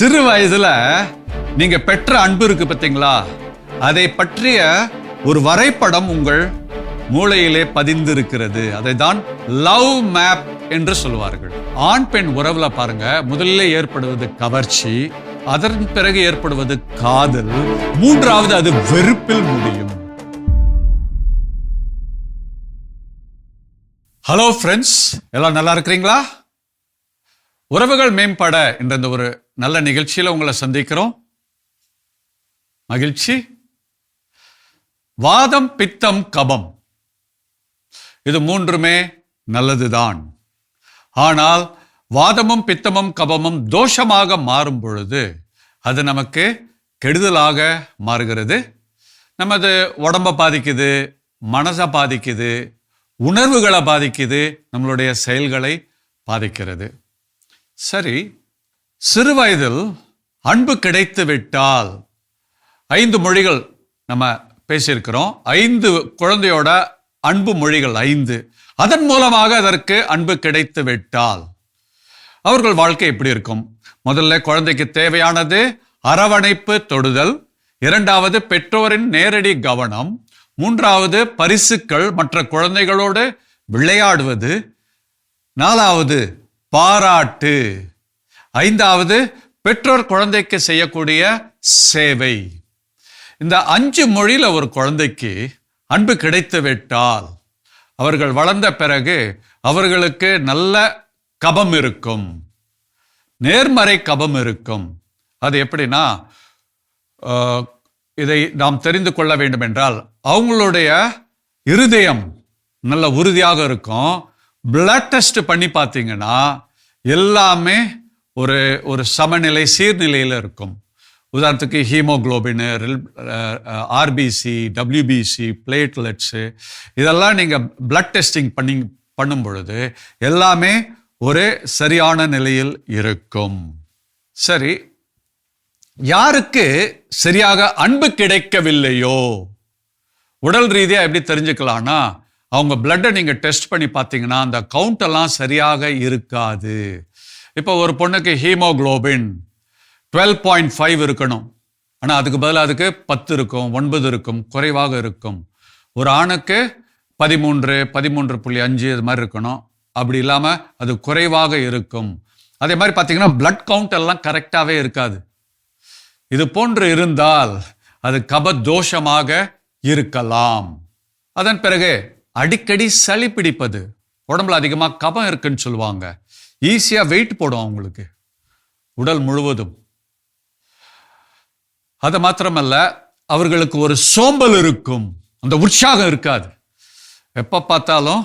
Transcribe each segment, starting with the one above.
சிறு வயதுல நீங்க பெற்ற அன்பு இருக்கு பார்த்தீங்களா அதை பற்றிய ஒரு வரைபடம் உங்கள் மூளையிலே பதிந்திருக்கிறது. அதை தான் லவ் மேப் என்று சொல்வார்கள் ஆண் பெண் உறவுல பாருங்க முதலில் ஏற்படுவது கவர்ச்சி அதன் பிறகு ஏற்படுவது காதல் மூன்றாவது அது வெறுப்பில் முடியும். ஹலோ ஃப்ரெண்ட்ஸ் எல்லாம் நல்லா இருக்கிறீங்களா? உறவுகள் மேம்பட என்ற இந்த ஒரு நல்ல நிகழ்ச்சியில் உங்களை சந்திக்கிறோம். மகிழ்ச்சி. வாதம் பித்தம் கபம். இது மூன்றுமே நல்லதுதான். ஆனால் வாதமும் பித்தமும் கபமும் தோஷமாக மாறும் பொழுது அது நமக்கு கெடுதலாக மாறுகிறது. நமது உடம்பை பாதிக்குது மனசை பாதிக்குது உணர்வுகளை பாதிக்குது நம்மளுடைய செயல்களை பாதிக்கிறது. சரி சிறுவயதில் அன்பு கிடைத்து விட்டால் ஐந்து மொழிகள் நம்ம பேசியிருக்கிறோம். ஐந்து குழந்தையோட அன்பு மொழிகள் ஐந்து. அதன் மூலமாக அதற்கு அன்பு கிடைத்து விட்டால் அவர்கள் வாழ்க்கை எப்படி இருக்கும்? முதல்ல குழந்தைக்கு தேவையானது அரவணைப்பு தொடுதல். இரண்டாவது பெற்றோரின் நேரடி கவனம். மூன்றாவது பரிசுக்கள் மற்ற குழந்தைகளோடு விளையாடுவது. நாலாவது பாராட்டு. ஐந்தாவது பெற்றோர் குழந்தைக்கு செய்யக்கூடிய சேவை. இந்த அஞ்சு மொழியில் ஒரு குழந்தைக்கு அன்பு கிடைத்து விட்டால் அவர்கள் வளர்ந்த பிறகு அவர்களுக்கு நல்ல கபம் இருக்கும். நேர்மறை கபம் இருக்கும். அது எப்படின்னா இதை நாம் தெரிந்து கொள்ள வேண்டும் என்றால் அவங்களுடைய இருதயம் நல்ல உறுதியாக இருக்கும். பிளட் டெஸ்ட் பண்ணி பார்த்தீங்கன்னா எல்லாமே ஒரு ஒரு சமநிலை சீர்நிலையில் இருக்கும். உதாரணத்துக்கு ஹீமோக்ளோபின் ஆர்பிசி டபிள்யூபிசி பிளேட்லெட்ஸு இதெல்லாம் நீங்கள் பிளட் டெஸ்டிங் பண்ணி பண்ணும் பொழுது எல்லாமே ஒரு சரியான நிலையில் இருக்கும். சரி. யாருக்கு சரியாக அன்பு கிடைக்கவில்லையோ? உடல் ரீதியாக எப்படி தெரிஞ்சுக்கலாம்னா அவங்க பிளட்டை நீங்கள் டெஸ்ட் பண்ணி பார்த்தீங்கன்னா அந்த கவுண்ட் எல்லாம் சரியாக இருக்காது. இப்போ ஒரு பொண்ணுக்கு ஹீமோகுளோபின் டுவெல் பாயிண்ட் ஃபைவ் இருக்கணும். ஆனால் அதுக்கு பதிலாக அதுக்கு பத்து இருக்கும் ஒன்பது இருக்கும் குறைவாக இருக்கும். ஒரு ஆணுக்கு பதிமூன்று பதிமூன்று புள்ளி அஞ்சு இது மாதிரி இருக்கணும். அப்படி இல்லாமல் அது குறைவாக இருக்கும். அதே மாதிரி பார்த்தீங்கன்னா பிளட் கவுண்ட் எல்லாம் கரெக்டாகவே இருக்காது. இது போன்று இருந்தால் அது கப தோஷமாக இருக்கலாம். அதன் பிறகு அடிக்கடி சளி பிடிப்பது. உடம்புல அதிகமாக கபம் இருக்குன்னு சொல்லுவாங்க. ஈஸியாக வெயிட் போடும் அவங்களுக்கு. உடல் முழுவதும். அது மாத்திரமல்ல அவர்களுக்கு ஒரு சோம்பல் இருக்கும். அந்த உற்சாகம் இருக்காது. எப்போ பார்த்தாலும்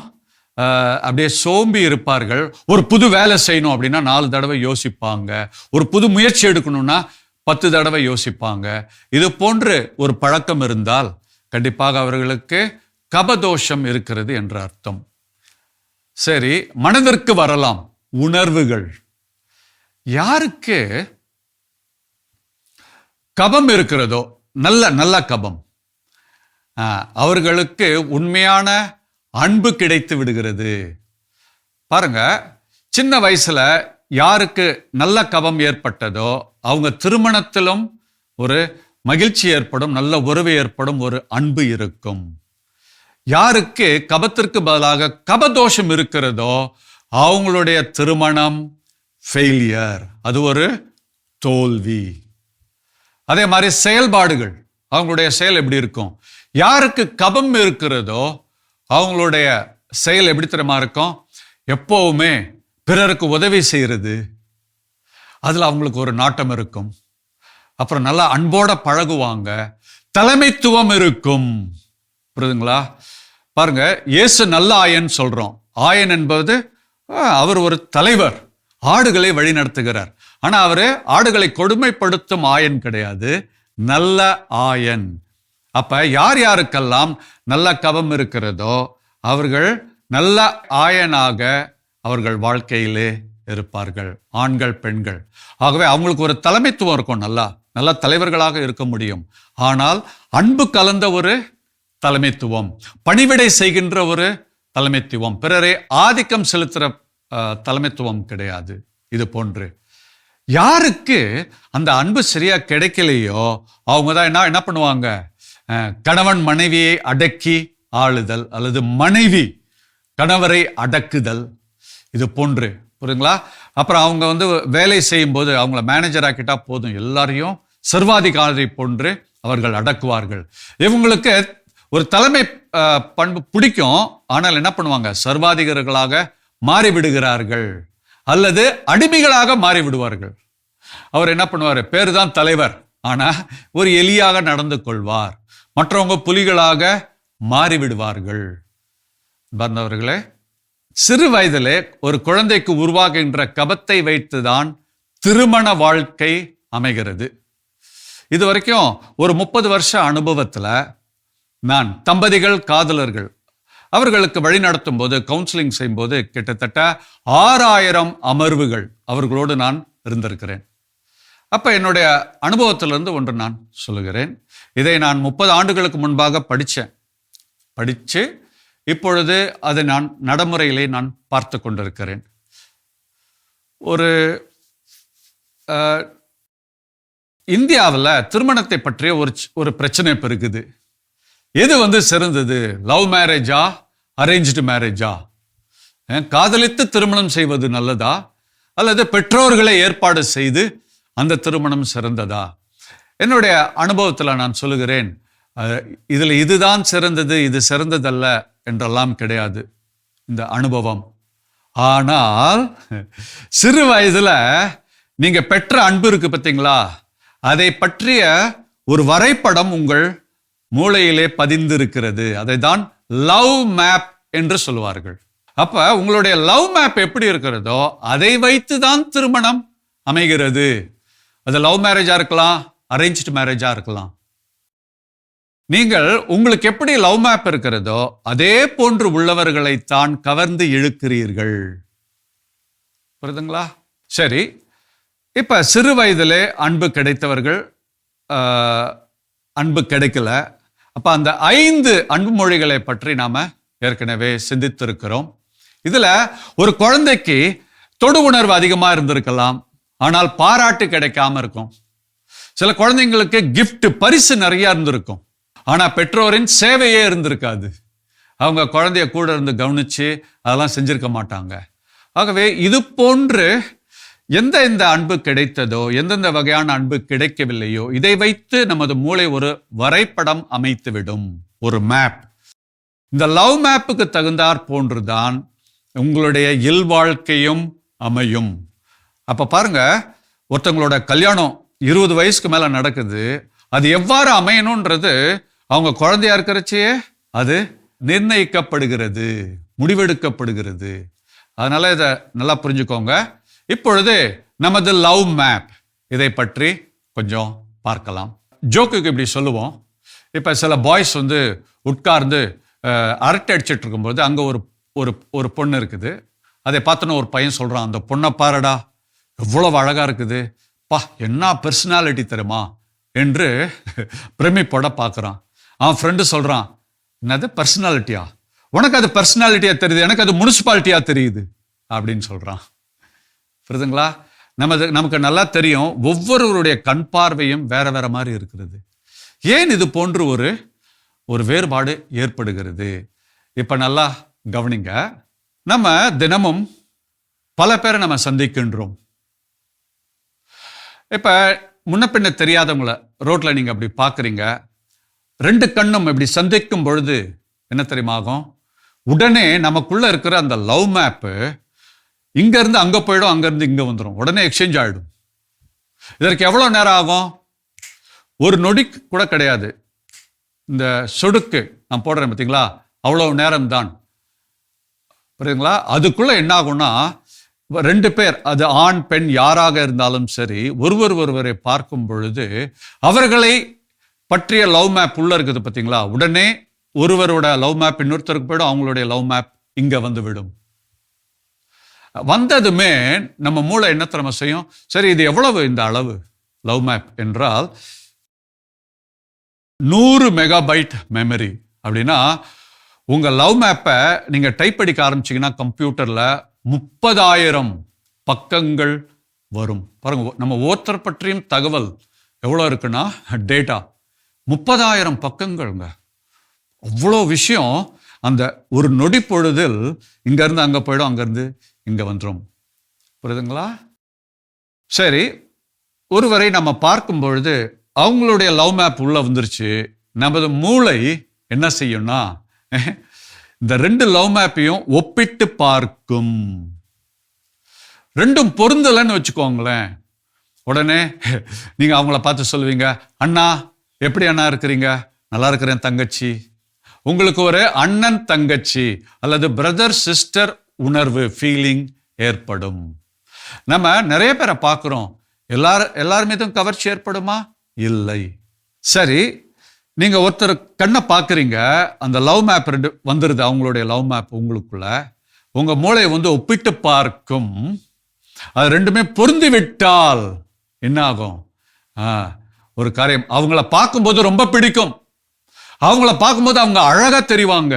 அப்படியே சோம்பி இருப்பார்கள். ஒரு புது வேலை செய்யணும் அப்படின்னா நாலு தடவை யோசிப்பாங்க. ஒரு புது முயற்சி எடுக்கணும்னா பத்து தடவை யோசிப்பாங்க. இது போன்று ஒரு பழக்கம் இருந்தால் கண்டிப்பாக அவர்களுக்கு கபதோஷம் இருக்கிறது என்ற அர்த்தம். சரி மனதிற்கு வரலாம். உணர்வுகள். யாருக்கு கபம் இருக்கிறதோ நல்ல நல்ல கபம். அவர்களுக்கு உண்மையான அன்பு கிடைத்து விடுகிறது. பாருங்க சின்ன வயசுல யாருக்கு நல்ல கபம் ஏற்பட்டதோ அவங்க திருமணத்திலும் ஒரு மகிழ்ச்சி ஏற்படும் நல்ல உறவு ஏற்படும் ஒரு அன்பு இருக்கும். யாருக்கு கபத்திற்கு பதிலாக கபதோஷம் இருக்கிறதோ அவங்களுடைய திருமணம் ஃபெயிலியர் அது ஒரு தோல்வி. அதே மாதிரி செயல்பாடுகள். அவங்களுடைய செயல் எப்படி இருக்கும்? யாருக்கு கபம் இருக்கிறதோ அவங்களுடைய செயல் எப்படி தெரியுமா இருக்கும்? எப்போவுமே பிறருக்கு உதவி செய்கிறது அதில் அவங்களுக்கு ஒரு நாட்டம் இருக்கும். அப்புறம் நல்லா அன்போட பழகுவாங்க. தலைமைத்துவம் இருக்கும். புரியுதுங்களா? பாருங்க இயேசு நல்ல ஆயன் சொல்றோம். ஆயன் என்பது அவர் ஒரு தலைவர். ஆடுகளை வழி நடத்துகிறார் ஆனால் அவர் ஆடுகளை கொடுமைப்படுத்தும் ஆயன் கிடையாது. நல்ல ஆயன். அப்போ யார் யாருக்கெல்லாம் நல்ல கவம் இருக்கிறதோ அவர்கள் நல்ல ஆயனாக அவர்கள் வாழ்க்கையிலே இருப்பார்கள். ஆண்கள் பெண்கள். ஆகவே அவங்களுக்கு ஒரு தலைமைத்துவம் இருக்கும். நல்லா நல்ல தலைவர்களாக இருக்க முடியும். ஆனால் அன்பு கலந்த ஒரு தலைமைத்துவம். பணிவிடை செய்கின்ற ஒரு தலைமைத்துவம். பிறரே ஆதிக்கம் செலுத்துகிற தலைமைத்துவம் கிடையாது. இது போன்று. யாருக்கு அந்த அன்பு சரியா கிடைக்கலையோ அவங்க தான் என்ன என்ன பண்ணுவாங்க? கணவன் மனைவியை அடக்கி ஆளுதல் அல்லது மனைவி கணவரை அடக்குதல். இது போன்று. புரியுங்களா அப்புறம் அவங்க வந்து வேலை செய்யும்போது அவங்கள மேனேஜர் ஆக்கிட்டா போதும். எல்லாரையும் சர்வாதிகாரி போன்று அவர்கள் அடக்குவார்கள். இவங்களுக்கு ஒரு தலைமை பண்பு பிடிக்கும். ஆனால் என்ன பண்ணுவாங்க? சர்வாதிகாரிகளாக மாறிவிடுகிறார்கள். அல்லது அடிமைகளாக மாறிவிடுவார்கள். அவர் என்ன பண்ணுவார்? பேர் தான் தலைவர். ஆனா ஒரு எலியாக நடந்து கொள்வார். மற்றவங்க புலிகளாக மாறிவிடுவார்கள். பந்தவர்களே சிறு வயதிலே ஒரு குழந்தைக்கு உருவாகின்ற கபத்தை வைத்துதான் திருமண வாழ்க்கை அமைகிறது. இது வரைக்கும் ஒரு முப்பது வருஷ அனுபவத்துல நான் தம்பதிகள் காதலர்கள். அவர்களுக்கு வழி நடத்தும் போது கவுன்சிலிங் செய்யும்போது கிட்டத்தட்ட ஆறாயிரம் அமர்வுகள் அவர்களோடு நான் இருந்திருக்கிறேன். அப்போ என்னுடைய அனுபவத்திலிருந்து ஒன்று நான் சொல்லுகிறேன். இதை நான் முப்பது ஆண்டுகளுக்கு முன்பாக படித்தேன். படித்து இப்பொழுது அதை நான் நடைமுறையிலே நான் பார்த்து கொண்டிருக்கிறேன். ஒரு இந்தியாவில் திருமணத்தை பற்றிய ஒரு ஒரு பிரச்சனை பெருகுது. எது வந்து சிறந்தது? லவ் மேரேஜா அரேஞ்ச்டு மேரேஜா காதலித்து திருமணம் செய்வது நல்லதா? அல்லது பெற்றோர்களை ஏற்பாடு செய்து அந்த திருமணம் சிறந்ததா? என்னுடைய அனுபவத்தில் நான் சொல்லுகிறேன் இதில் இதுதான் சிறந்தது இது சிறந்ததல்ல என்றெல்லாம் கிடையாது இந்த அனுபவம். ஆனால் சிறு வயதில் நீங்கள் பெற்ற அன்பு இருக்கு பார்த்தீங்களா? அதை பற்றிய ஒரு வரைபடம் உங்கள் மூளையிலே பதிந்திருக்கிறது. அதை தான் லவ் மேப் என்று சொல்லுவார்கள். அப்ப உங்களுடைய லவ் மேப் எப்படி இருக்கிறதோ அதை வைத்து தான் திருமணம் அமைகிறது. அது லவ் மேரேஜா இருக்கலாம் அரேஞ்ச்டு மேரேஜா இருக்கலாம். நீங்கள் உங்களுக்கு எப்படி லவ் மேப் இருக்கிறதோ அதே போன்று உள்ளவர்களைத்தான் கவர்ந்து இழுக்கிறீர்கள். புரியுதுங்களா? சரி. இப்ப சிறு வயதிலே அன்பு கிடைத்தவர்கள் அன்பு கிடைக்கல. அப்ப அந்த ஐந்து அன்பு மொழிகளை பற்றி நாம ஏற்கனவே சிந்தித்திருக்கிறோம். இதுல ஒரு குழந்தைக்கு தொடு உணர்வு அதிகமா இருந்திருக்கலாம். ஆனால் பாராட்டு கிடைக்காம இருக்கும். சில குழந்தைங்களுக்கு கிஃப்ட் பரிசு நிறைய இருந்திருக்கும். ஆனா பெற்றோரின் சேவையே இருந்திருக்காது. அவங்க குழந்தைய கூட இருந்து கவனிச்சு அதெல்லாம் செஞ்சிருக்க மாட்டாங்க. ஆகவே இது போன்று எந்த எந்த அன்பு கிடைத்ததோ எந்தெந்த வகையான அன்பு கிடைக்கவில்லையோ இதை வைத்து நமது மூளை ஒரு வரைபடம் அமைத்துவிடும். ஒரு மேப் இந்த லவ் மேப்புக்கு தகுந்தாற் போன்றுதான் உங்களுடைய இல்வாழ்க்கையும் அமையும். அப்போ பாருங்க ஒருத்தவங்களோட கல்யாணம் இருபது வயசுக்கு மேலே நடக்குது. அது எவ்வாறு அமையணுன்றது அவங்க குழந்தையா இருக்கிறச்சே அது நிர்ணயிக்கப்படுகிறது முடிவெடுக்கப்படுகிறது. அதனால இதை நல்லா புரிஞ்சுக்கோங்க. இப்பொழுது நமது லவ் மேப். இதை பற்றி கொஞ்சம் பார்க்கலாம். ஜோக்குக்கு இப்படி சொல்லுவோம். இப்போ சில பாய்ஸ் வந்து உட்கார்ந்து அரட்டை அடிச்சிட்டு இருக்கும்போது அங்கே ஒரு ஒரு ஒரு பொண்ணு இருக்குது. அதை பார்த்தோன்னு ஒரு பையன் சொல்கிறான் அந்த பொண்ணை பாருடா எவ்வளவு அழகாக இருக்குது. பா என்ன பர்சனாலிட்டி தெரியுமா? என்று பிரமிப்போட பார்க்குறான். அவன் ஃப்ரெண்டு சொல்கிறான் என்னது பர்சனாலிட்டியா உனக்கு அது பர்சனாலிட்டியாக தெரியுது எனக்கு அது முனிசிபாலிட்டியாக தெரியுது. அப்படின்னு சொல்கிறான் புரியுதுங்களா? நமது நமக்கு நல்லா தெரியும் ஒவ்வொருவருடைய கண் பார்வையும் வேற வேற மாதிரி இருக்கிறது. ஏன் இது போன்று ஒரு ஒரு வேறுபாடு ஏற்படுகிறது? இப்போ நல்லா கவனிங்க. நம்ம தினமும் பல பேரை நம்ம சந்திக்கின்றோம். இப்போ முன்ன பின்ன தெரியாதவங்களை ரோட்டில் நீங்கள் அப்படி பார்க்குறீங்க ரெண்டு கண்ணும் இப்படி சந்திக்கும் பொழுது என்ன தெரியுமாகும் உடனே நமக்குள்ளே இருக்கிற அந்த லவ் மேப்பு இங்கேருந்து அங்கே போயிடும் அங்கேருந்து இங்கே வந்துடும். உடனே எக்ஸ்சேஞ்ச் ஆயிடும். இதற்கு எவ்வளோ நேரம் ஆகும்? ஒரு நொடி கூட கிடையாது. இந்த சொடுக்கு நான் போடுறேன் பார்த்தீங்களா? அவ்வளோ நேரம் தான் புரியுதுங்களா? அதுக்குள்ளே என்ன ஆகும்னா ரெண்டு பேர் அது ஆண் பெண் யாராக இருந்தாலும் சரி ஒருவர் ஒருவரை பார்க்கும் பொழுது அவர்களை பற்றிய லவ் மேப் உள்ள இருக்குது பார்த்தீங்களா? உடனே ஒருவரோட லவ் மேப் இன்னொருத்தருக்கு போயிடும் அவங்களுடைய லவ் மேப் இங்கே வந்து விடும். வந்ததுமே நம்ம மூளை என்ன திறமை செய்யும்? சரி இது எவ்வளவு இந்த அளவு? லவ் மேப் என்றால் நூறு மெகாபைட் மெமரி அப்படின்னா உங்கள் லவ் மேப்பை நீங்கள் டைப் அடிக்க ஆரம்பிச்சீங்கன்னா கம்ப்யூட்டரில் முப்பதாயிரம் பக்கங்கள் வரும். பாருங்க நம்ம ஒருத்தர் பற்றியும் தகவல் எவ்வளோ இருக்குன்னா டேட்டா முப்பதாயிரம் பக்கங்கள்ங்க. அவ்வளோ விஷயம். அந்த ஒரு நொடி பொழுதில் இங்கேருந்து அங்கே போயிடும் அங்கேருந்து இங்கே வந்துடும் புரியுதுங்களா? சரி ஒருவரை நம்ம பார்க்கும் பொழுது அவங்களுடைய லவ் மேப் உள்ளே வந்துருச்சு. நமது மூளை என்ன செய்யும்னா இந்த ரெண்டு லவ் மேப்பையும் ஒப்பிட்டு பார்க்கும். ரெண்டும் பொருந்தலைன்னு வச்சுக்கோங்களேன். உடனே நீங்கள் அவங்கள பார்த்து சொல்லுவீங்க அண்ணா எப்படி அண்ணா இருக்கிறீங்க? நல்லா இருக்கிறேன் தங்கச்சி. உங்களுக்கு ஒரு அண்ணன் தங்கச்சி அல்லது பிரதர் சிஸ்டர் உணர்வு ஃபீலிங் ஏற்படும். நம்ம நிறைய பேரை பார்க்குறோம். எல்லார் எல்லார் மீதும் கவர்ச்சி ஏற்படுமா? இல்லை. சரி நீங்கள் ஒருத்தர் கண்ணை பார்க்குறீங்க. அந்த லவ் மேப் ரெண்டு வந்துடுது அவங்களுடைய லவ் மேப் உங்களுக்குள்ள. உங்கள் மூளையை வந்து ஒப்பிட்டு பார்க்கும். அது ரெண்டுமே பொருந்தி விட்டால் என்ன ஆகும் ஒரு காரியம். அவங்கள பார்க்கும்போது ரொம்ப பிடிக்கும். அவங்கள பார்க்கும்போது அவங்க அழகாக தெரிவாங்க.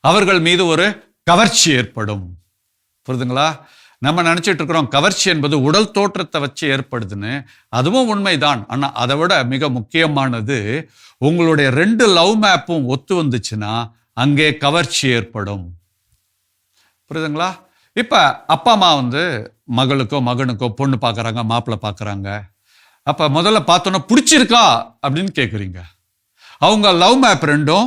அவர்கள் மீது ஒரு கவர்ச்சி ஏற்படும். புரிதுங்களா? நம்ம நினச்சிட்டு இருக்கிறோம் கவர்ச்சி என்பது உடல் தோற்றத்தை வச்சு ஏற்படுதுன்னு. அதுவும் உண்மைதான். ஆனால் அதை விட மிக முக்கியமானது உங்களுடைய ரெண்டு லவ் மேப்பும் ஒத்து வந்துச்சுன்னா அங்கே கவர்ச்சி ஏற்படும். புரியுதுங்களா இப்போ அப்பா அம்மா வந்து மகளுக்கோ மகனுக்கோ பொண்ணு பார்க்குறாங்க மாப்பிள்ளை பார்க்குறாங்க அப்போ முதல்ல பார்த்தோன்னா பிடிச்சிருக்கா? அப்படின்னு கேட்குறீங்க அவங்க லவ் மேப் ரெண்டும்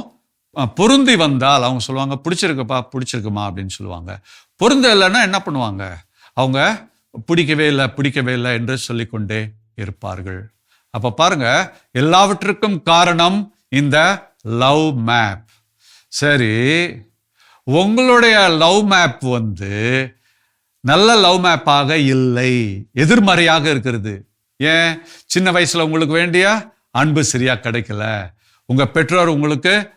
பொருந்தி வந்தால் அவங்க சொல்லுவாங்க பிடிச்சிருக்குப்பா பிடிச்சிருக்குமா அப்படின்னு சொல்லுவாங்க. பொருந்த இல்லைன்னா என்ன பண்ணுவாங்க? அவங்க பிடிக்கவே இல்லை பிடிக்கவே இல்லை என்று சொல்லிக்கொண்டே இருப்பார்கள். அப்போ பாருங்க எல்லாவற்றுக்கும் காரணம் இந்த லவ் மேப். சரி உங்களுடைய லவ் மேப் வந்து நல்ல லவ் மேப்பாக இல்லை எதிர்மறையாக இருக்கிறது. ஏன்? சின்ன வயசில் உங்களுக்கு வேண்டிய அன்பு சரியாக கிடைக்கல. உங்கள் பெற்றோர் உங்களுக்கு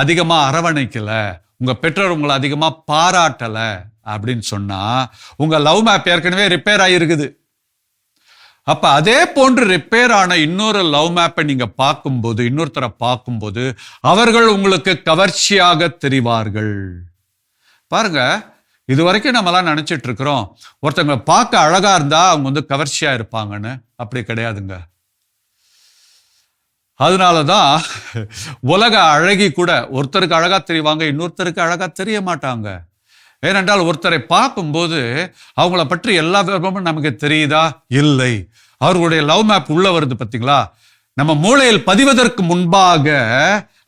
அதிகமாக அரவணைக்கலை. உங்கள் பெற்றோர் உங்களை அதிகமாக பாராட்டலை அப்படின்னு சொன்னால் உங்கள் லவ் மேப் ஏற்கனவே ரிப்பேர் ஆகிருக்குது அப்போ அதே போன்று ரிப்பேர் ஆன இன்னொரு லவ் மேப்பை நீங்கள் பார்க்கும்போது இன்னொருத்தரை பார்க்கும்போது அவர்கள் உங்களுக்கு கவர்ச்சியாக தெரிவார்கள். பாருங்க இது வரைக்கும் நம்மலாம் நினைச்சிட்டு இருக்கிறோம் பார்க்க அழகாக இருந்தால் அவங்க வந்து கவர்ச்சியாக இருப்பாங்கன்னு. அப்படி கிடையாதுங்க. அதனால தான் உலக அழகி கூட ஒருத்தருக்கு அழகாக தெரிவாங்க இன்னொருத்தருக்கு அழகாக தெரிய மாட்டாங்க. ஏனென்றால் ஒருத்தரை பார்க்கும்போது அவங்கள பற்றி எல்லா விருப்பமும் நமக்கு தெரியுதா? இல்லை. அவர்களுடைய லவ் மேப் உள்ளே வருது பார்த்தீங்களா நம்ம மூளையில் பதிவதற்கு முன்பாக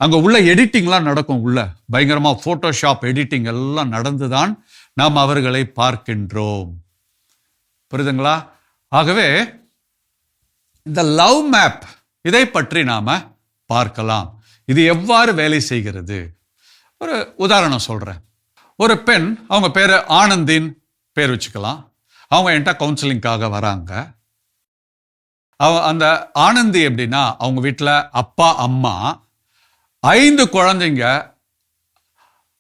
அங்கே உள்ள எடிட்டிங்லாம் நடக்கும் உள்ள. பயங்கரமாக ஃபோட்டோஷாப் எடிட்டிங் எல்லாம் நடந்துதான் நாம் அவர்களை பார்க்கின்றோம். புரியுதுங்களா? ஆகவே இந்த லவ் மேப் இதை பற்றி நாம் பார்க்கலாம். இது எவ்வாறு வேலை செய்கிறது? ஒரு உதாரணம் சொல்கிறேன் ஒரு பெண் அவங்க பேர் ஆனந்தின் பேர் வச்சுக்கலாம். அவங்க என்கிட்ட கவுன்சிலிங்காக வராங்க. அவ அந்த ஆனந்தி எப்படின்னா அவங்க வீட்டில் அப்பா அம்மா ஐந்து குழந்தைங்க.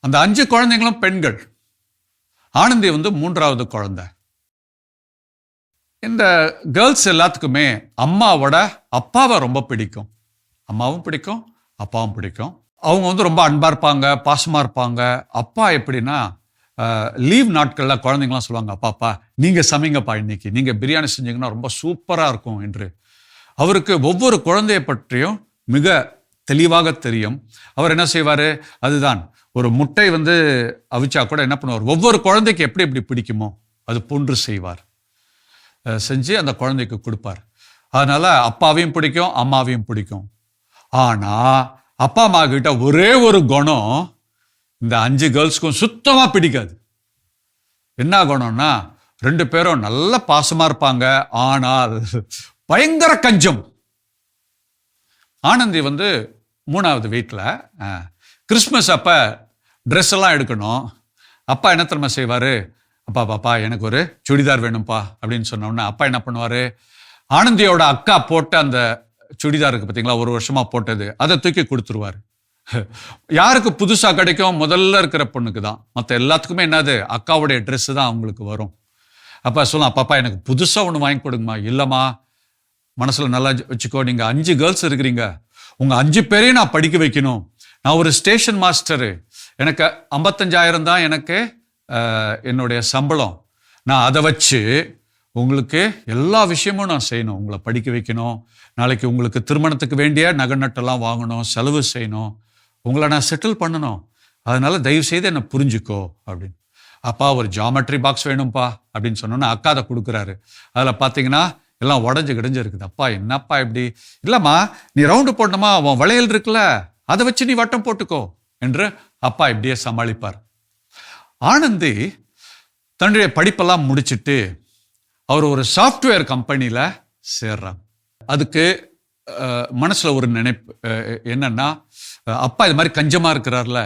அந்த அஞ்சு குழந்தைங்களும் பெண்கள். ஆனந்தி வந்து மூன்றாவது குழந்தை. இந்த கேர்ள்ஸ் எல்லாத்துக்குமே அம்மாவோட அப்பாவை ரொம்ப பிடிக்கும். அம்மாவும் பிடிக்கும் அப்பாவும் பிடிக்கும். அவங்க வந்து ரொம்ப அன்பாக இருப்பாங்க பாசமாக இருப்பாங்க. அப்பா எப்படின்னா லீவ் நாட்களில் குழந்தைங்களாம் சொல்லுவாங்க அப்பா அப்பா சமைங்கப்பா இன்னைக்கு. நீங்கள் பிரியாணி செஞ்சீங்கன்னா ரொம்ப சூப்பராக இருக்கும் என்று. அவருக்கு ஒவ்வொரு குழந்தையை பற்றியும் மிக தெளிவாக தெரியும். அவர் என்ன செய்வார்? அதுதான் ஒரு முட்டை வந்து அவிச்சா கூட என்ன பண்ணுவார்? ஒவ்வொரு குழந்தைக்கு எப்படி எப்படி பிடிக்குமோ அது போன்று செய்வார். செஞ்சு அந்த குழந்தைக்கு கொடுப்பார். அதனால் அப்பாவையும் பிடிக்கும் அம்மாவையும் பிடிக்கும். ஆனால் அப்பா அம்மா கிட்ட ஒரே ஒரு குணம் இந்த அஞ்சு கேர்ள்ஸ்க்கும் சுத்தமாக பிடிக்காது. என்ன குணம்னா ரெண்டு பேரும் நல்ல பாசமாக இருப்பாங்க ஆனால் பயங்கர கஞ்சம். ஆனந்தி வந்து மூணாவது வீட்டில் கிறிஸ்மஸ் அப்போ ட்ரெஸ் எல்லாம் எடுக்கணும். அப்பா என்ன தெரியுமா செய்வார்? அப்பா பாப்பா எனக்கு ஒரு சுடிதார் வேணும்ப்பா அப்படின்னு சொன்னோடனே அப்பா என்ன பண்ணுவார்? ஆனந்தியோட அக்கா போட்ட அந்த சுடிதாருக்கு பார்த்தீங்களா ஒரு வருஷமாக போட்டது. அதை தூக்கி கொடுத்துருவாரு. யாருக்கு புதுசாக கிடைக்கும்? முதல்ல இருக்கிற பொண்ணுக்கு தான். மற்ற எல்லாத்துக்குமே என்னது? அக்காவுடைய ட்ரெஸ்ஸு தான் அவங்களுக்கு வரும். அப்பா சொல்லலாம் அப்பாப்பா எனக்கு புதுசாக ஒன்று வாங்கி கொடுங்கம்மா. இல்லைம்மா மனசில் நல்லா வச்சுக்கோ. நீங்கள் அஞ்சு கேர்ள்ஸ் இருக்கிறீங்க. உங்கள் அஞ்சு பேரையும் நான் படிக்க வைக்கணும். நான் ஒரு ஸ்டேஷன் மாஸ்டரு எனக்கு ஐம்பத்தஞ்சாயிரம் தான் எனக்கு என்னுடைய சம்பளம். நான் அதை வச்சு உங்களுக்கு எல்லா விஷயமும் நான் செய்யணும். உங்களை படிக்க வைக்கணும். நாளைக்கு உங்களுக்கு திருமணத்துக்கு வேண்டிய நகை நட்டெல்லாம் வாங்கணும் செலவு செய்யணும். உங்களை நான் செட்டில் பண்ணணும். அதனால் தயவு செய்து என்னை புரிஞ்சுக்கோ அப்படின்னு. அப்பா ஒரு ஜாமெட்ரி பாக்ஸ் வேணும்ப்பா அப்படின்னு சொன்னோன்னே அக்கா அதை கொடுக்குறாரு. அதில் பார்த்தீங்கன்னா எல்லாம் உடஞ்சு கிடஞ்சு இருக்குது. அப்பா என்னப்பா இப்படி? இல்லைம்மா நீ ரவுண்டு போடணுமா? அவன் வளையல் இருக்குல்ல. அதை வச்சு நீ வட்டம் போட்டுக்கோ என்று அப்பா இப்படியே சமாளிப்பார். ஆனந்தி தன்னுடைய படிப்பெல்லாம் முடிச்சுட்டு அவர் ஒரு சாஃப்ட்வேர் கம்பெனியில் சேர்றாங்க அதுக்கு மனசில் ஒரு நினைப்பு என்னன்னா அப்பா இது மாதிரி கஞ்சமாக இருக்கிறார்ல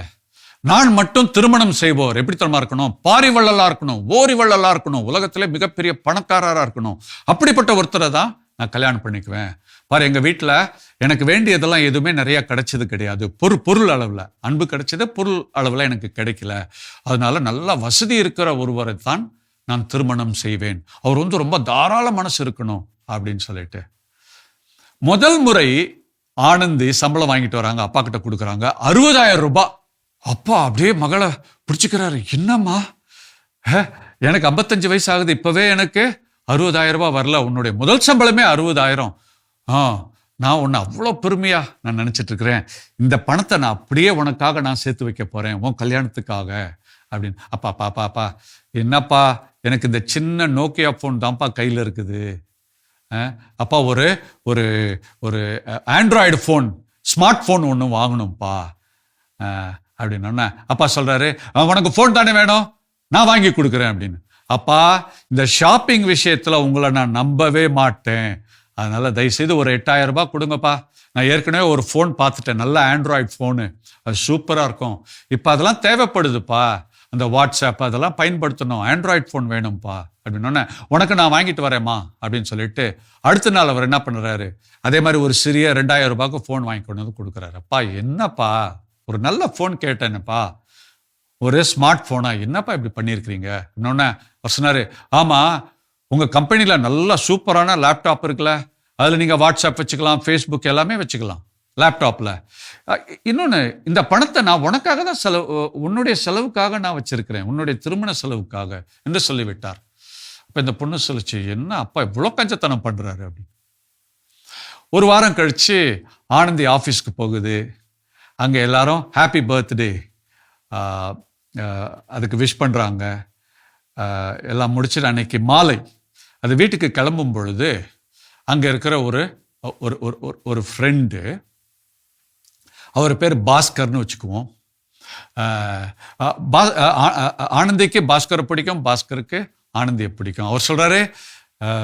நான் மட்டும் திருமணம் செய்வோர். எப்படி தரமா இருக்கணும்? பாரிவள்ளலாக இருக்கணும் ஓரிவள்ளலா இருக்கணும் உலகத்திலே மிகப்பெரிய பணக்காரராக இருக்கணும். அப்படிப்பட்ட ஒருத்தரை தான் நான் கல்யாணம் பண்ணிக்குவேன். பாரு எங்கள் வீட்டில் எனக்கு வேண்டியதெல்லாம் எதுவுமே நிறையா கிடைச்சது கிடையாது. பொரு பொருள் அளவில். அன்பு கிடைச்சது பொருள் அளவில் எனக்கு கிடைக்கல. அதனால நல்லா வசதி இருக்கிற ஒருவரை தான் நான் திருமணம் செய்வேன். அவர் வந்து ரொம்ப தாராள மனசு இருக்கணும் அப்படின்னு சொல்லிட்டு. முதல் முறை ஆனந்தி சம்பளம் வாங்கிட்டு வராங்க அப்பா கிட்ட கொடுக்குறாங்க. அறுபதாயிரம் ரூபாய் அப்பா அப்படியே மகளை பிடிச்சிக்கிறாரு. என்னம்மா? எனக்கு 55 வயசு ஆகுது. இப்போவே எனக்கு அறுபதாயிரம் ரூபாய் வரல. உன்னுடைய முதல் சம்பளமே அறுபதாயிரம். ஆ நான் உன்னை அவ்வளோ பெருமையாக நான் நினச்சிட்ருக்கிறேன். இந்த பணத்தை நான் அப்படியே உனக்காக நான் சேர்த்து வைக்க போகிறேன் உன் கல்யாணத்துக்காக அப்படின்னு. அப்பா அப்பா பாப்பா என்னப்பா எனக்கு இந்த சின்ன நோக்கியா ஃபோன் தான்ப்பா கையில் இருக்குது. அப்பா ஒரு ஒரு ஒரு ஆண்ட்ராய்டு ஃபோன் ஸ்மார்ட் ஃபோன் ஒன்று வாங்கணும்ப்பா. அப்படின்னு அப்படின்னோடனே அப்பா சொல்கிறாரு உனக்கு ஃபோன் தானே வேணும்? நான் வாங்கி கொடுக்குறேன் அப்படின்னு. அப்பா இந்த ஷாப்பிங் விஷயத்தில் உங்களை நான் நம்பவே மாட்டேன். அதனால் தயவுசெய்து ஒரு எட்டாயிரம் ரூபாய் கொடுங்கப்பா. நான் ஏற்கனவே ஒரு ஃபோன் பார்த்துட்டேன். நல்ல ஆண்ட்ராய்டு ஃபோனு அது சூப்பராக இருக்கும். இப்போ அதெல்லாம் தேவைப்படுதுப்பா. அந்த வாட்ஸ்அப் அதெல்லாம் பயன்படுத்தணும். ஆண்ட்ராய்டு ஃபோன் வேணும்ப்பா அப்படின்னோடனே உனக்கு நான் வாங்கிட்டு வரேம்மா அப்படின்னு சொல்லிட்டு அடுத்த நாள் அவர் என்ன பண்ணுறாரு அதே மாதிரி ஒரு சிறிய ரெண்டாயிரம் ரூபாய்க்கு ஃபோன் வாங்கி கொண்டு வந்து கொடுக்குறாரு. அப்பா என்னப்பா? ஒரு நல்ல ஃபோன் கேட்டேன்னப்பா ஒரு ஸ்மார்ட் ஃபோனா என்னப்பா இப்படி பண்ணியிருக்கிறீங்க? இன்னொன்னே அவர் சொன்னார் ஆமாம் உங்கள் கம்பெனியில் நல்ல சூப்பரான லேப்டாப் இருக்குல்ல அதில் நீங்கள் வாட்ஸ்அப் வச்சுக்கலாம் ஃபேஸ்புக் எல்லாமே வச்சுக்கலாம் லேப்டாப்பில் இன்னொன்று இந்த பணத்தை நான் உனக்காக தான் செலவு உன்னுடைய செலவுக்காக நான் வச்சுருக்கிறேன். உன்னுடைய திருமண செலவுக்காக என்று சொல்லிவிட்டார். அப்போ இந்த பொண்ணு சொல்லிச்சு என்ன அப்பா இவ்வளோ கஞ்சத்தனம் பண்ணுறாரு அப்படின்னு. ஒரு வாரம் கழிச்சு ஆனந்தி ஆஃபீஸ்க்கு போகுது. அங்கே எல்லாரும் ஹாப்பி பர்த்டே அதுக்கு விஷ் பண்ணுறாங்க எல்லாம் முடிச்சுட்டு அன்னைக்கு மாலை. அது வீட்டுக்கு கிளம்பும் பொழுது அங்கே இருக்கிற ஒரு ஒரு ஒரு ஒரு- ஃப்ரெண்டு அவர் பேர் பாஸ்கர்னு வச்சுக்குவோம். பா- ஆனந்திக்கு பாஸ்கரை பிடிக்கும் பாஸ்கருக்கு ஆனந்தியை பிடிக்கும். அவர் சொல்கிறாரு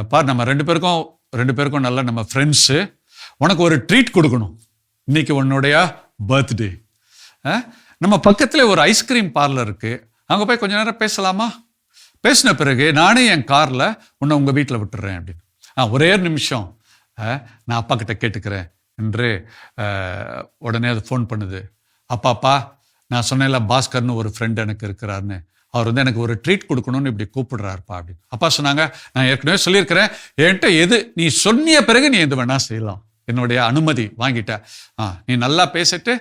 பார் நம்ம ரெண்டு பேருக்கும் ரெண்டு பேருக்கும் நல்ல நம்ம ஃப்ரெண்ட்ஸு உனக்கு ஒரு ட்ரீட் கொடுக்கணும். இன்னைக்கு உன்னுடைய பர்த்டே நம்ம பக்கத்தில் ஒரு ஐஸ்கிரீம் பார்லர் இருக்குது அங்கே போய் கொஞ்ச நேரம் பேசலாமா? பேசின பிறகு நானே என் காரில் உன்னை உங்கள் வீட்டில் விட்டுறேன் அப்படின்னு. ஆ ஒரே ஒரு நிமிஷம். ஆ, நான் அப்பா கிட்ட கேட்டுக்கிறேன். என்று உடனே அது ஃபோன் பண்ணுது. அப்பாப்பா நான் சொன்னேன்ல பாஸ்கர்னு ஒரு ஃப்ரெண்டு எனக்கு இருக்கிறாருன்னு. அவர் வந்து எனக்கு ஒரு ட்ரீட் கொடுக்கணும்னு இப்படி கூப்பிடுறாருப்பா அப்படின்னு. அப்பா சொன்னாங்க நான் ஏற்கனவே சொல்லியிருக்கிறேன். என்கிட்ட எது நீ சொன்னிய பிறகு நீ எது வேணால் செய்யலாம். என்னுடைய அனுமதி வாங்கிட்ட. ஆ நீ நல்லா பேசிட்டு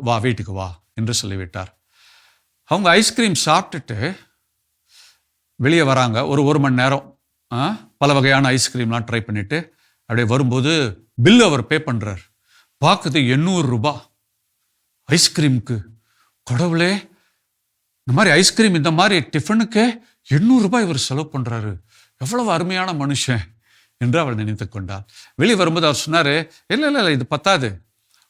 வா வீட்டுக்கு வா என்று சொல்லிவிட்டார். அவங்க ஐஸ்கிரீம் சாப்பிட்டுட்டு வெளியே வராங்க. ஒரு ஒரு மணி நேரம் ஆ, பல வகையான ஐஸ்கிரீம்லாம் ட்ரை பண்ணிட்டு அப்படியே வரும்போது பில் அவர் பே பண்ணுறார் பார்க்குது எண்ணூறு ரூபா. ஐஸ்கிரீமுக்கு கடவுளே இந்த மாதிரி ஐஸ்கிரீம் இந்த மாதிரி டிஃபனுக்கே எண்ணூறு ரூபாய் இவர் செலவு பண்ணுறாரு எவ்வளவு அருமையான மனுஷன் என்று அவள் நினைத்து கொண்டாள் வெளியே வரும்போது அவர் சொன்னார் இல்லை இல்லை இல்லை இது பத்தாது.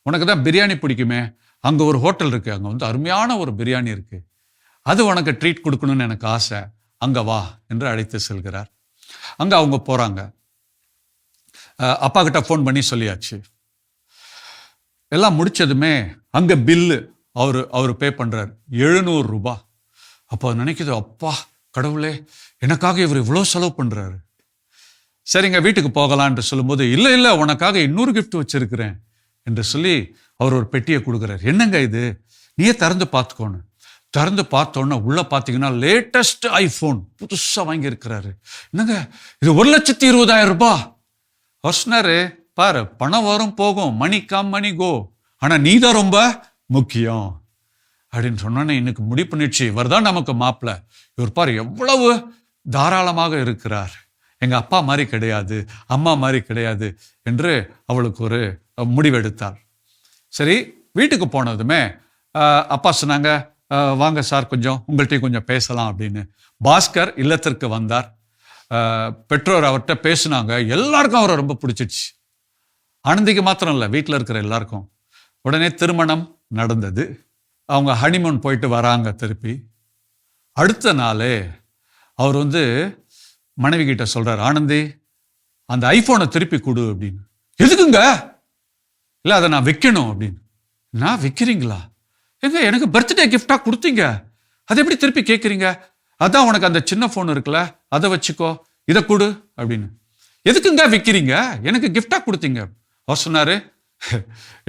உனக்கு தான் பிரியாணி பிடிக்குமே. அங்கே ஒரு ஹோட்டல் இருக்குது அங்கே வந்து அருமையான ஒரு பிரியாணி இருக்குது அது உனக்கு ட்ரீட் கொடுக்கணும்னு எனக்கு ஆசை. அங்கே வா என்று அழைத்து செல்கிறார். அங்கே அவங்க போகிறாங்க அப்பா கிட்ட ஃபோன் பண்ணி சொல்லியாச்சு. எல்லாம் முடித்ததுமே அங்கே பில்லு அவர் அவர் பே பண்ணுறார் எழுநூறு ரூபா. அப்போ நினைக்குது அப்பா கடவுளே எனக்காக இவர் இவ்வளோ செலவு பண்ணுறாரு சரிங்க வீட்டுக்கு போகலான்ட்டு சொல்லும்போது இல்லை இல்லை உனக்காக இன்னொரு கிஃப்ட் வச்சுருக்கிறேன் என்று சொல்லி அவர் ஒரு பெட்டியை கொடுக்குறாரு. என்னங்க இது? நீயே திறந்து பார்த்துக்கோன்னு. திறந்து பார்த்தோன்னே உள்ளே பார்த்தீங்கன்னா லேட்டஸ்ட் ஐஃபோன் புதுசாக வாங்கியிருக்கிறாரு. என்னங்க இது ஒரு லட்சத்தி இருபதாயிரம் ரூபாய். அவர் பாரு பணம் வரும் போகும். மணி காம் மணி கோ ஆனால் நீ தான் ரொம்ப முக்கியம். அப்படின்னு சொன்னோன்னே இன்னைக்கு முடிப்பு நிச்சயம். இவர் தான் நமக்கு மாப்பிள்ள. இவர் பாரு எவ்வளவு தாராளமாக இருக்கிறார். எங்கள் அப்பா மாதிரி கிடையாது அம்மா மாதிரி கிடையாது என்று அவளுக்கு ஒரு முடிவெடுத்தாள் சரி வீட்டுக்கு போனதுமே அப்பா சொன்னாங்க வாங்க சார் கொஞ்சம் உங்கள்கிட்டையும் கொஞ்சம் பேசலாம் அப்படின்னு. பாஸ்கர் இல்லத்திற்கு வந்தார். பெற்றோர் அவர்கிட்ட பேசுனாங்க. எல்லாருக்கும் அவரை ரொம்ப பிடிச்சிடுச்சு. ஆனந்திக்கு மாத்திரம் இல்லை வீட்டில் இருக்கிற எல்லாருக்கும். உடனே திருமணம் நடந்தது. அவங்க ஹனிமூன் போயிட்டு வராங்க திருப்பி. அடுத்த நாளே அவர் வந்து மனைவி கிட்ட சொல்கிறார் ஆனந்தி அந்த ஐஃபோனை திருப்பி கொடு அப்படின்னு. எதுக்குங்க? இல்லை அதை நான் விற்கணும் அப்படின்னு. நான் விற்கிறீங்களா எங்க எனக்கு பர்த்டே கிஃப்டா கொடுத்தீங்க? அதை எப்படி திருப்பி கேட்குறீங்க அதான் உனக்கு அந்த சின்ன ஃபோன் இருக்குல்ல அதை வச்சுக்கோ இதை கொடு அப்படின்னு. எதுக்குங்க விற்கிறீங்க எனக்கு கிஃப்டா கொடுத்தீங்க. அவர் சொன்னாரு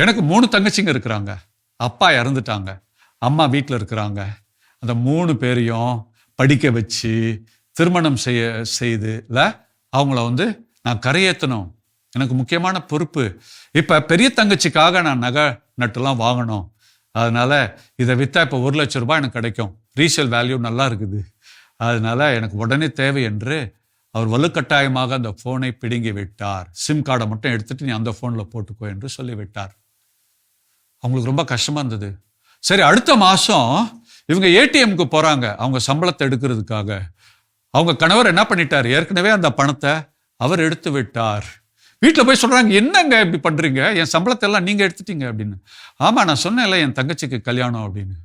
எனக்கு மூணு தங்கச்சிங்க இருக்கிறாங்க. அப்பா இறந்துட்டாங்க. அம்மா வீட்டில் இருக்கிறாங்க. அந்த மூணு பேரையும் படிக்க வச்சு திருமணம் செய்ய செய்துல அவங்கள வந்து நான் கரையேற்றணும் எனக்கு முக்கியமான பொறுப்பு. இப்போ பெரிய தங்கச்சிக்காக நான் நகை நட்டுலாம் வாங்கணும். அதனால் இதை விற்றா இப்போ ஒரு லட்ச ரூபாய் எனக்கு கிடைக்கும். ரீசேல் வேல்யூ நல்லா இருக்குது. அதனால் எனக்கு உடனே தேவை என்று அவர் வலுக்கட்டாயமாக அந்த ஃபோனை பிடுங்கி விட்டார். சிம் கார்டை மட்டும் எடுத்துட்டு நீ அந்த ஃபோனில் போட்டுக்கோ என்று சொல்லிவிட்டார் அவங்களுக்கு ரொம்ப கஷ்டமாக இருந்தது. சரி அடுத்த மாதம் இவங்க ஏடிஎம்க்கு போகிறாங்க அவங்க சம்பளத்தை எடுக்கிறதுக்காக. அவங்க கணவர் என்ன பண்ணிட்டார்? ஏற்கனவே அந்த பணத்தை அவர் எடுத்து விட்டார். வீட்டில் போய் சொல்கிறாங்க என்னங்க இப்படி பண்ணுறீங்க என் சம்பளத்தை எல்லாம் நீங்கள் எடுத்துட்டீங்க அப்படின்னு. ஆமாம் நான் சொன்னேன்ல என் தங்கச்சிக்கு கல்யாணம் அப்படின்னு.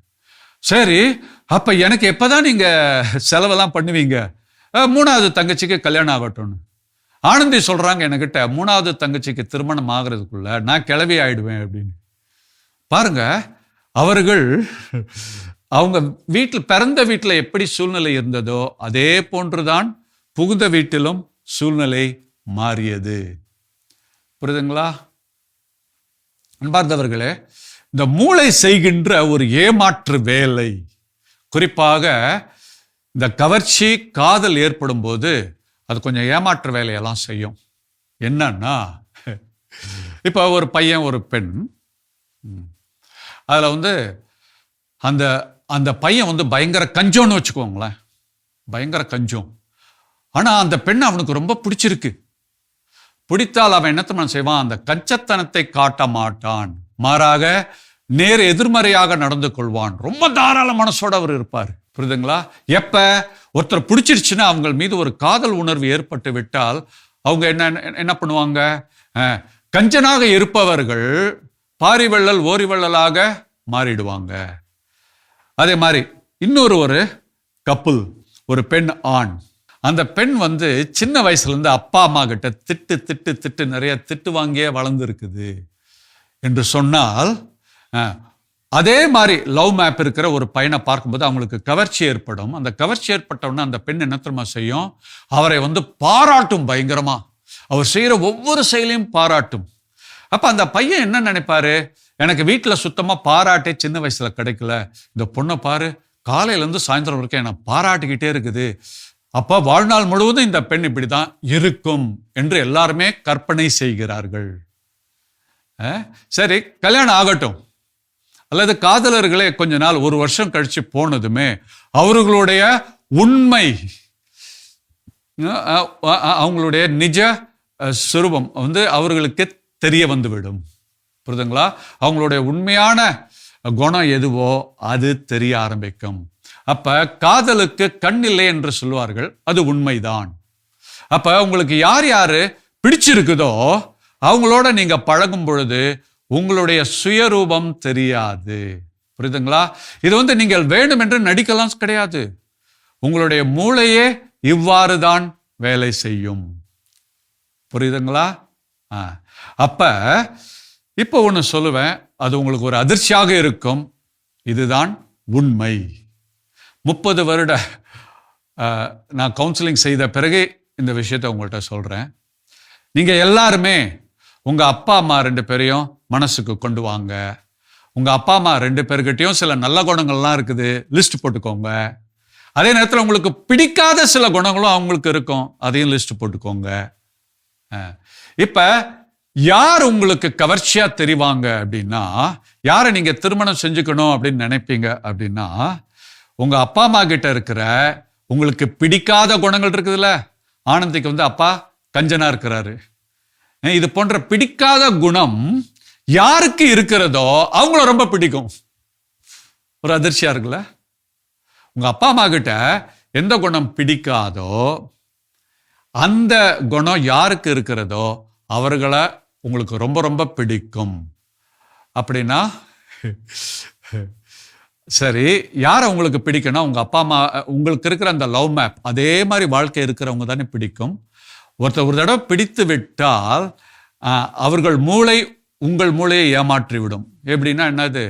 சரி அப்போ எனக்கு எப்போ தான் நீங்கள் செலவெல்லாம் பண்ணுவீங்க? மூணாவது தங்கச்சிக்கு கல்யாணம் ஆகட்டும்னு. ஆனந்தி சொல்கிறாங்க என்கிட்ட மூணாவது தங்கச்சிக்கு திருமணம் ஆகிறதுக்குள்ள நான் கிளவி ஆயிடுவேன் அப்படின்னு. பாருங்க அவர்கள் அவங்க வீட்டில் பிறந்த வீட்டில் எப்படி சூழ்நிலை இருந்ததோ அதே போன்றுதான் புகுந்த வீட்டிலும் சூழ்நிலை மாறியது. புரியுதுங்களா? அன்பார்ந்தவர்களே இந்த மூளை செய்கின்ற ஒரு ஏமாற்று வேலை குறிப்பாக இந்த கவர்ச்சி காதல் ஏற்படும் போது அது கொஞ்சம் ஏமாற்று வேலையெல்லாம் செய்யும். என்னன்னா இப்போ ஒரு பையன் ஒரு பெண் அதில் வந்து அந்த அந்த பையன் வந்து பயங்கர கஞ்சோன்னு வச்சுக்கோங்களேன் பயங்கர கஞ்சம். ஆனால் அந்த பெண் அவனுக்கு ரொம்ப பிடிச்சிருக்கு. பிடித்தால் அவன் என்னத்தனம் செய்வான்? அந்த கச்சத்தனத்தை காட்ட மாட்டான். மாறாக நேர் எதிர்மறையாக நடந்து கொள்வான். ரொம்ப தாராள மனசோட அவர் இருப்பார். புரியுதுங்களா? எப்ப? ஒருத்தர் பிடிச்சிருச்சுன்னா அவங்க மீது ஒரு காதல் உணர்வு ஏற்பட்டு விட்டால் அவங்க என்ன என்ன பண்ணுவாங்க? கஞ்சனாக இருப்பவர்கள் பாரிவள்ளல் ஓரிவள்ளலாக மாறிடுவாங்க. அதே மாதிரி இன்னொரு ஒரு கப்புல் ஒரு பெண் ஆண். அந்த பெண் வந்து சின்ன வயசுலேருந்து அப்பா அம்மா கிட்ட திட்டு திட்டு திட்டு நிறைய திட்டு வாங்கியே வளர்ந்துருக்குது என்று சொன்னால் அதே மாதிரி லவ் மேப் இருக்கிற ஒரு பையனை பார்க்கும்போது அவங்களுக்கு கவர்ச்சி ஏற்படும். அந்த கவர்ச்சி ஏற்பட்டவுடனே அந்த பெண் என்ன தெரியுமா செய்யும்? அவரை வந்து பாராட்டும் பயங்கரமாக அவர் செய்கிற ஒவ்வொரு செயலையும் பாராட்டும். அப்போ அந்த பையன் என்ன நினைப்பாரு? எனக்கு வீட்டில் சுத்தமாக பாராட்டே சின்ன வயசில் கிடைக்கல. இந்த பொண்ணை பாரு காலையிலேருந்து சாயந்தரம் வரைக்கும் என்னை பாராட்டிக்கிட்டே இருக்குது. அப்போ வாழ்நாள் முழுவதும் இந்த பெண் இப்படி தான் இருக்கும் என்று எல்லாருமே கற்பனை செய்கிறார்கள். சரி கல்யாணம் ஆகட்டும். அல்லது காதலர்களே கொஞ்ச நாள் ஒரு வருஷம் கழித்து போனதுமே அவர்களுடைய உண்மை அவங்களுடைய நிஜ சுரூபம் வந்து அவர்களுக்கு தெரிய வந்துவிடும். புரிதுங்களா? அவங்களுடைய உண்மையான குணம் எதுவோ அது தெரிய ஆரம்பிக்கும். அப்ப காதலுக்கு கண் இல்லை என்று சொல்வார்கள் அது உண்மைதான். அப்ப உங்களுக்கு யார் யாரு பிடிச்சிருக்குதோ அவங்களோட நீங்க பழகும் பொழுது உங்களுடைய சுயரூபம் தெரியாது. புரியுதுங்களா? இது வந்து நீங்கள் வேண்டும் என்று நடிக்கலாம் கிடையாது. உங்களுடைய மூளையே இவ்வாறு தான் வேலை செய்யும். புரியுதுங்களா? ஆ. அப்ப இப்போ ஒன்று சொல்லுவேன் அது உங்களுக்கு ஒரு அதிர்ச்சியாக இருக்கும். இதுதான் உண்மை. முப்பது வருட நான் கவுன்சிலிங் செய்த பிறகு இந்த விஷயத்தை உங்கள்கிட்ட சொல்கிறேன் நீங்கள் எல்லாருமே உங்கள் அப்பா அம்மா ரெண்டு பேரையும் மனசுக்கு கொண்டு வாங்க. உங்கள் அப்பா அம்மா ரெண்டு பேர்கிட்டையும் சில நல்ல குணங்கள்லாம் இருக்குது லிஸ்ட் போட்டுக்கோங்க. அதே நேரத்தில் உங்களுக்கு பிடிக்காத சில குணங்களும் அவங்களுக்கு இருக்கும் அதையும் லிஸ்ட் போட்டுக்கோங்க. இப்போ யார் உங்களுக்கு கவர்ச்சியாக தெரிவாங்க அப்படின்னா யாரை நீங்கள் திருமணம் செஞ்சுக்கணும் அப்படின்னு நினைப்பீங்க அப்படின்னா உங்க அப்பா அம்மா கிட்ட இருக்கிற உங்களுக்கு பிடிக்காத குணங்கள் இருக்குதுல்ல? ஆனந்திக்கு வந்து அப்பா கஞ்சனா இருக்கிறாரு. இது போன்ற பிடிக்காத குணம் யாருக்கு இருக்கிறதோ அவங்கள ரொம்ப பிடிக்கும். ஒரு அதிர்ச்சியா இருக்குல்ல? உங்க அப்பா அம்மா கிட்ட எந்த குணம் பிடிக்காதோ அந்த குணம் யாருக்கு இருக்கிறதோ அவர்களை உங்களுக்கு ரொம்ப ரொம்ப பிடிக்கும். அப்படின்னா சரி யாரை உங்களுக்கு பிடிக்கணும் உங்கள் அப்பா அம்மா உங்களுக்கு இருக்கிற அந்த லவ் மேப் அதே மாதிரி வாழ்க்கை இருக்கிறவங்க தானே பிடிக்கும். ஒருத்தர் ஒரு தடவை பிடித்து விட்டால் அவர்கள் மூளை உங்கள் மூளையை ஏமாற்றிவிடும். எப்படின்னா என்னது?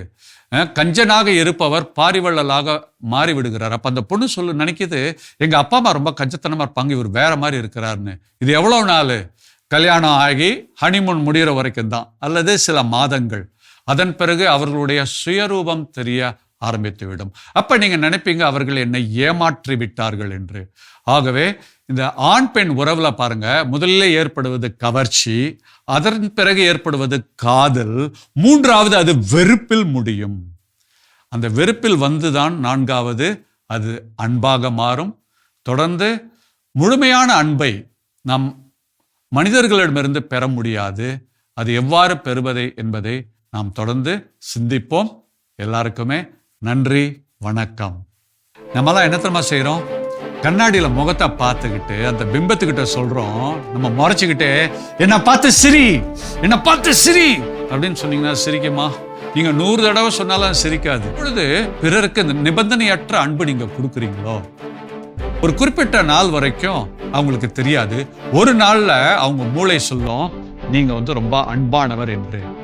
கஞ்சனாக இருப்பவர் பாரிவள்ளலாக மாறி விடுகிறார் அந்த பொண்ணு சொல்லு நினைக்கிது எங்கள் அப்பா அம்மா ரொம்ப கஞ்சத்தனமாக இருப்பாங்க இவர் வேற மாதிரி இருக்கிறாருன்னு. இது எவ்வளோ நாள்? கல்யாணம் ஆகி ஹனிமூன் முடிகிற வரைக்கும் தான். அல்லது சில மாதங்கள். அதன் பிறகு அவர்களுடைய சுயரூபம் தெரிய ஆரம்பித்துவிடும். அப்ப நீங்க நினைப்பீங்க அவர்கள் என்னை ஏமாற்றி விட்டார்கள் என்று. ஆகவே இந்த ஆண் பெண் உறவுல பாருங்க முதல்ல ஏற்படுவது கவர்ச்சி அதன் பிறகு ஏற்படுவது காதல் மூன்றாவது அது வெறுப்பில் முடியும். அந்த வெறுப்பில் வந்துதான் நான்காவது அது அன்பாக மாறும். தொடர்ந்து முழுமையான அன்பை நாம் மனிதர்களிடமிருந்து பெற முடியாது. அது எவ்வாறு பெறுவதை என்பதை நாம் தொடர்ந்து சிந்திப்போம். எல்லாருக்குமே நன்றி வணக்கம். நம்மலாம் என்ன தெரியுமா செய்கிறோம் கண்ணாடியில் முகத்தை பார்த்துக்கிட்டு அந்த பிம்பத்துக்கிட்ட சொல்கிறோம் நம்ம முறைச்சிக்கிட்டு என்னை பார்த்து சிரி என்னை பார்த்து சிரி அப்படின்னு சொன்னீங்கன்னா சிரிக்குமா? நீங்க நூறு தடவை சொன்னாலும் சிரிக்காது. இப்பொழுது பிறருக்கு இந்த நிபந்தனையற்ற அன்பு நீங்க கொடுக்குறீங்களோ? ஒரு குறிப்பிட்ட நாள் வரைக்கும் அவங்களுக்கு தெரியாது. ஒரு நாள்ல அவங்க மூளை சொல்லும் நீங்கள் வந்து ரொம்ப அன்பானவர் என்று.